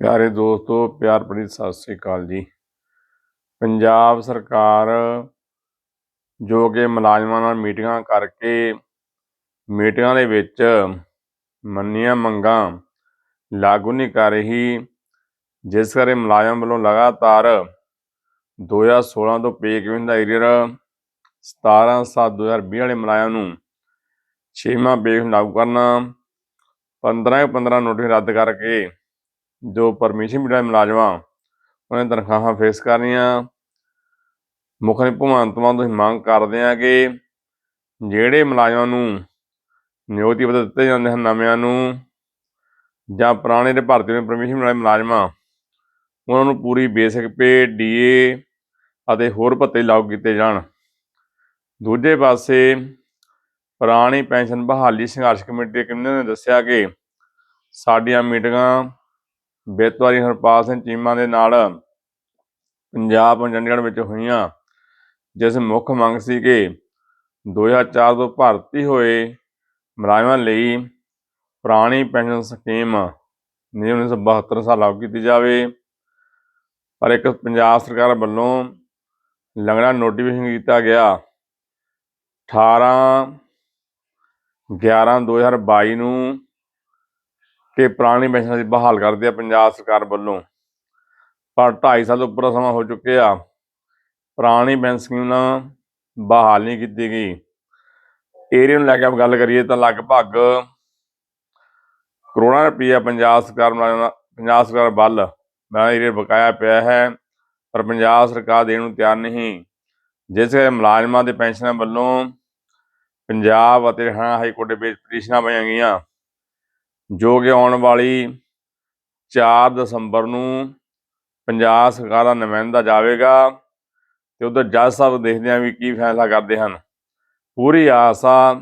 ਪਿਆਰੇ ਦੋਸਤੋ, ਪਿਆਰ ਭਰੀ ਸਤਿ ਸ੍ਰੀ ਅਕਾਲ ਜੀ। ਪੰਜਾਬ ਸਰਕਾਰ ਜੋ ਕਿ ਮੁਲਾਜ਼ਮਾਂ ਨਾਲ ਮੀਟਿੰਗਾਂ ਕਰਕੇ ਮੀਟਿੰਗਾਂ ਦੇ ਵਿੱਚ ਮੰਨੀਆਂ ਮੰਗਾਂ ਲਾਗੂ ਨਹੀਂ ਕਰ ਰਹੀ, ਜਿਸ ਕਰਕੇ ਮੁਲਾਜ਼ਮ ਵੱਲੋਂ ਲਗਾਤਾਰ 2016 ਤੋਂ ਪੇ ਕਮਿਸ਼ਨ ਦਾ ਏਰੀਅਰ 17 7 2020 ਵਾਲੇ ਮੁਲਾਜ਼ਮ ਨੂੰ ਛੇਵਾਂ ਪੇ ਲਾਗੂ ਕਰਨਾ 15 15 ਨੋਟਿਸ ਰੱਦ ਕਰਕੇ ਜੋ ਪਰਮਿਸ਼ਨ ਮਿਲਿਆ ਮੁਲਾਜ਼ਮਾਂ, ਉਹਨਾਂ ਦੀਆਂ ਤਨਖਾਹਾਂ ਫੇਸ ਕਰਨੀਆਂ। ਮੁੱਖ ਨੇ ਭਗਵੰਤ ਮਾਨ ਤੋਂ ਅਸੀਂ ਮੰਗ ਕਰਦੇ ਹਾਂ ਕਿ ਜਿਹੜੇ ਮੁਲਾਜ਼ਮਾਂ ਨੂੰ ਨਿਯੁਕਤੀ ਪੱਤਰ ਦਿੱਤੇ ਜਾਂਦੇ ਹਨ ਨਵਿਆਂ ਨੂੰ, ਜਾਂ ਪੁਰਾਣੇ ਦੇ ਭਰਤੀ ਨੂੰ ਪਰਮਿਸ਼ਨ ਮਿਲੇ ਮੁਲਾਜ਼ਮਾਂ, ਉਹਨਾਂ ਨੂੰ ਪੂਰੀ ਬੇਸਿਕ ਪੇ ਡੀਏ ਅਤੇ ਹੋਰ ਭੱਤੇ ਲਾਗੂ ਕੀਤੇ ਜਾਣ। ਦੂਜੇ ਪਾਸੇ ਪੁਰਾਣੀ ਪੈਨਸ਼ਨ ਬਹਾਲੀ ਸੰਘਰਸ਼ ਕਮੇਟੀ ਦੇ ਕਮਿਸ਼ਨ ਨੇ ਦੱਸਿਆ ਕਿ ਸਾਡੀਆਂ ਮੀਟਿੰਗਾਂ ਬੇਤਵਾਰੀ ਹਰਪਾਲ ਸਿੰਘ ਚੀਮਾ ਦੇ ਨਾਲ ਪੰਜਾਬ ਅਤੇ ਚੰਡੀਗੜ੍ਹ ਵਿੱਚ ਹੋਈਆਂ, ਜਿਸ ਮੁੱਖ ਮੰਗ ਸੀ ਕਿ 2004 ਤੋਂ ਭਰਤੀ ਹੋਏ ਮੁਲਾਜ਼ਮਾਂ ਲਈ ਪੁਰਾਣੀ ਪੈਨਸ਼ਨ ਸਕੀਮ ਨਿਯਮ 1972 ਸਾਲ ਲਾਗੂ ਕੀਤੀ ਜਾਵੇ। ਪਰ ਇੱਕ ਪੰਜਾਬ ਸਰਕਾਰ ਵੱਲੋਂ ਲੰਗੜਾ ਨੋਟੀਫਿਕੇਸ਼ਨ ਕੀਤਾ ਗਿਆ। 18 11 2022 ਨੂੰ ਕਿ ਪੁਰਾਣੀ ਪੈਨਸ਼ਨ ਅਸੀਂ ਬਹਾਲ ਕਰਦੇ ਆ ਪੰਜਾਬ ਸਰਕਾਰ ਵੱਲੋਂ। ਪਰ 2.5 ਸਾਲ ਤੋਂ ਉੱਪਰ ਸਮਾਂ ਹੋ ਚੁੱਕਿਆ ਪੁਰਾਣੀ ਪੈਨਸ਼ਨ ਸਕੀਮ ਬਹਾਲ ਨਹੀਂ ਕੀਤੀ ਗਈ। ਏਰੀਆ ਨੂੰ ਲੈ ਕੇ ਆਪ ਗੱਲ ਕਰੀਏ ਤਾਂ ਲਗਭਗ ਕਰੋੜਾਂ ਰੁਪਈਆ ਪੰਜਾਬ ਸਰਕਾਰ ਪੰਜਾਬ ਸਰਕਾਰ ਵੱਲ ਮੈਂ ਏਰੀਆ ਬਕਾਇਆ ਪਿਆ ਹੈ, ਪਰ ਪੰਜਾਬ ਸਰਕਾਰ ਦੇਣ ਨੂੰ ਤਿਆਰ ਨਹੀਂ। ਜਿਸ ਕਰਕੇ ਮੁਲਾਜ਼ਮਾਂ ਦੇ ਪੈਨਸ਼ਨਾਂ ਵੱਲੋਂ ਪੰਜਾਬ ਅਤੇ ਹਰਿਆਣਾ ਹਾਈ ਕੋਰਟ ਦੇ ਵਿੱਚ ਪਟੀਸ਼ਨਾਂ ਪਾਈਆਂ ਗਈਆਂ। ਜੋ ਕਿ ਆਉਣ ਵਾਲੀ 4 ਦਸੰਬਰ ਨੂੰ ਪੰਜਾਬ ਸਰਕਾਰ ਦਾ ਨੁਮਾਇੰਦਾ ਜਾਵੇਗਾ ਤੇ ਉਧਰ ਜੱਜ ਸਾਹਿਬ ਦੇਖਦੇ ਆ ਵੀ ਕੀ ਫੈਸਲਾ ਕਰਦੇ ਹਨ। ਪੂਰੀ ਆਸਾ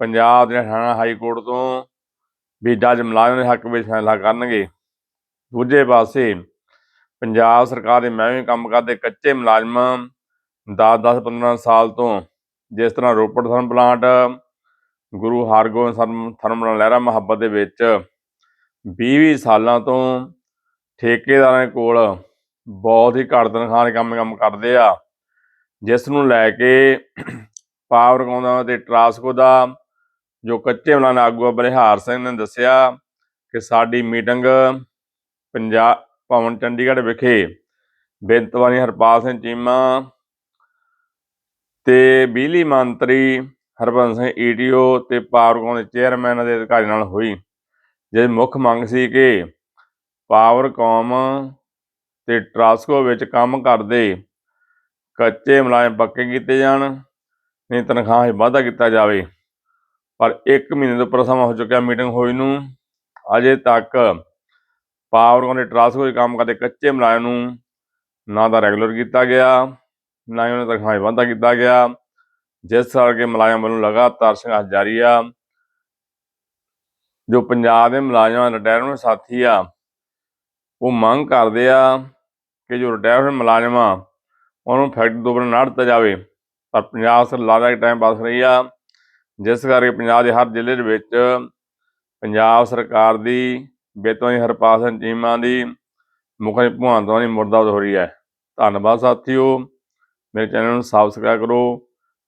ਪੰਜਾਬ ਦੇ ਹਰਿਆਣਾ ਹਾਈ ਕੋਰਟ ਤੋਂ ਵੀ ਜੱਜ ਮੁਲਾਜ਼ਮ ਦੇ ਹੱਕ ਵਿੱਚ ਫੈਸਲਾ ਕਰਨਗੇ। ਦੂਜੇ ਪਾਸੇ ਪੰਜਾਬ ਸਰਕਾਰ ਦੇ ਮਹਿਕਮੇ ਕੰਮ ਕਰਦੇ ਕੱਚੇ ਮੁਲਾਜ਼ਮ 10-10 15 ਸਾਲ ਤੋਂ ਜਿਸ ਤਰ੍ਹਾਂ ਰੋਪੜ ਥਰਮਲ ਪਲਾਂਟ ਗੁਰੂ ਹਰਗੋਬਿੰਦ ਥਰਮ ਥਰਮਲ ਲਹਿਰਾ ਮੁਹੱਬਤ ਦੇ ਵਿੱਚ 20 ਸਾਲਾਂ ਤੋਂ ਠੇਕੇਦਾਰਾਂ ਦੇ ਕੋਲ ਬਹੁਤ ਹੀ ਘੱਟ ਤਨਖਾਹ ਦੇ ਕੰਮ ਕੰਮ ਕਰਦੇ ਆ, ਜਿਸ ਨੂੰ ਲੈ ਕੇ ਪਾਵਰ ਕੌਂਦਾ ਤੇ ਟਰਾਸਕੋ ਦਾ ਜੋ ਕੱਚੇ ਮਲਾਨ ਆਗੂ ਆ, ਬਲਿਹਾਰ ਸਿੰਘ ਨੇ ਦੱਸਿਆ ਕਿ ਸਾਡੀ ਮੀਟਿੰਗ ਪੰਜਾਬ ਭਵਨ ਚੰਡੀਗੜ੍ਹ ਵਿਖੇ ਬੇਨਤਵਾਨੀ ਹਰਪਾਲ ਸਿੰਘ ਚੀਮਾ ਤੇ ਬਿਜਲੀ ਮੰਤਰੀ ਹਰਬੰਸ ਸਿੰਘ ਈਟੀਓ ਤੇ ਪਾਵਰਕੌਮ ਦੇ ਚੇਅਰਮੈਨ ਦੇ ਅਧਿਕਾਰੀ ਨਾਲ ਹੋਈ। ਜਿਸ ਮੁੱਖ ਮੰਗ ਸੀ ਕਿ ਪਾਵਰਕੌਮ ਤੇ ਟਰਾਸਕੋ ਵਿੱਚ ਕੰਮ ਕਰਦੇ, ਕੱਚੇ ਮੁਲਾਜ਼ਮ ਪੱਕੇ ਕੀਤੇ ਜਾਣ, ਨਹੀਂ ਤਨਖਾਹ 'ਚ ਵਾਧਾ ਕੀਤਾ ਜਾਵੇ। ਪਰ 1 ਮਹੀਨੇ ਤੋਂ ਉੱਪਰ ਸਮਾਂ ਹੋ ਚੁੱਕਿਆ ਮੀਟਿੰਗ ਹੋਈ ਨੂੰ। ਅਜੇ ਤੱਕ ਪਾਵਰਕੌਮ ਦੇ ਟਰਾਸਕੋ ਵਿੱਚ ਕੰਮ ਕਰਦੇ ਕੱਚੇ ਮੁਲਾਜ਼ਮ ਨੂੰ ਨਾ ਤਾਂ ਰੈਗੂਲਰ ਕੀਤਾ ਗਿਆ, ਨਾ ਹੀ ਉਹਨਾਂ ਤਨਖਾਹ 'ਚ ਵਾਧਾ ਕੀਤਾ ਗਿਆ। ਜਿਸ ਕਰਕੇ ਮੁਲਾਜ਼ਮ ਵੱਲੋਂ ਲਗਾਤਾਰ ਸੰਘਰਸ਼ ਜਾਰੀ ਆ, ਜੋ ਪੰਜਾਬ ਦੇ ਮੁਲਾਜ਼ਮਾਂ ਰਿਟਾਇਰਮੈਂਟ ਸਾਥੀ ਆ, ਉਹ ਮੰਗ ਕਰਦੇ ਆ ਕਿ ਜੋ ਰਿਟਾਇਰਮੈਂਟ ਮੁਲਾਜ਼ਮ ਆ ਉਹਨੂੰ ਫੈਕਟਰੀ ਤੋਂ ਨਾ ਦਿੱਤਾ ਜਾਵੇ। ਪਰ ਪੰਜਾਬ ਸਰਕਾਰ ਲਾਦਾ ਟਾਈਮ ਪਾਸ ਰਹੀ ਆ, ਜਿਸ ਕਰਕੇ ਪੰਜਾਬ ਦੇ ਹਰ ਜ਼ਿਲ੍ਹੇ ਦੇ ਵਿੱਚ ਪੰਜਾਬ ਸਰਕਾਰ ਦੀ ਬੇਤਵਾਨੀ ਹਰਪਾਲ ਸਿੰਘ ਚੀਮਾ ਦੀ, ਮੁੱਖ ਭਗਵੰਤ ਦੀ ਮੁਰਦਾ ਹੋ ਰਹੀ ਹੈ। ਧੰਨਵਾਦ ਸਾਥੀਓ। ਮੇਰੇ ਚੈਨਲ ਨੂੰ ਸਬਸਕ੍ਰਾਈਬ ਕਰੋ।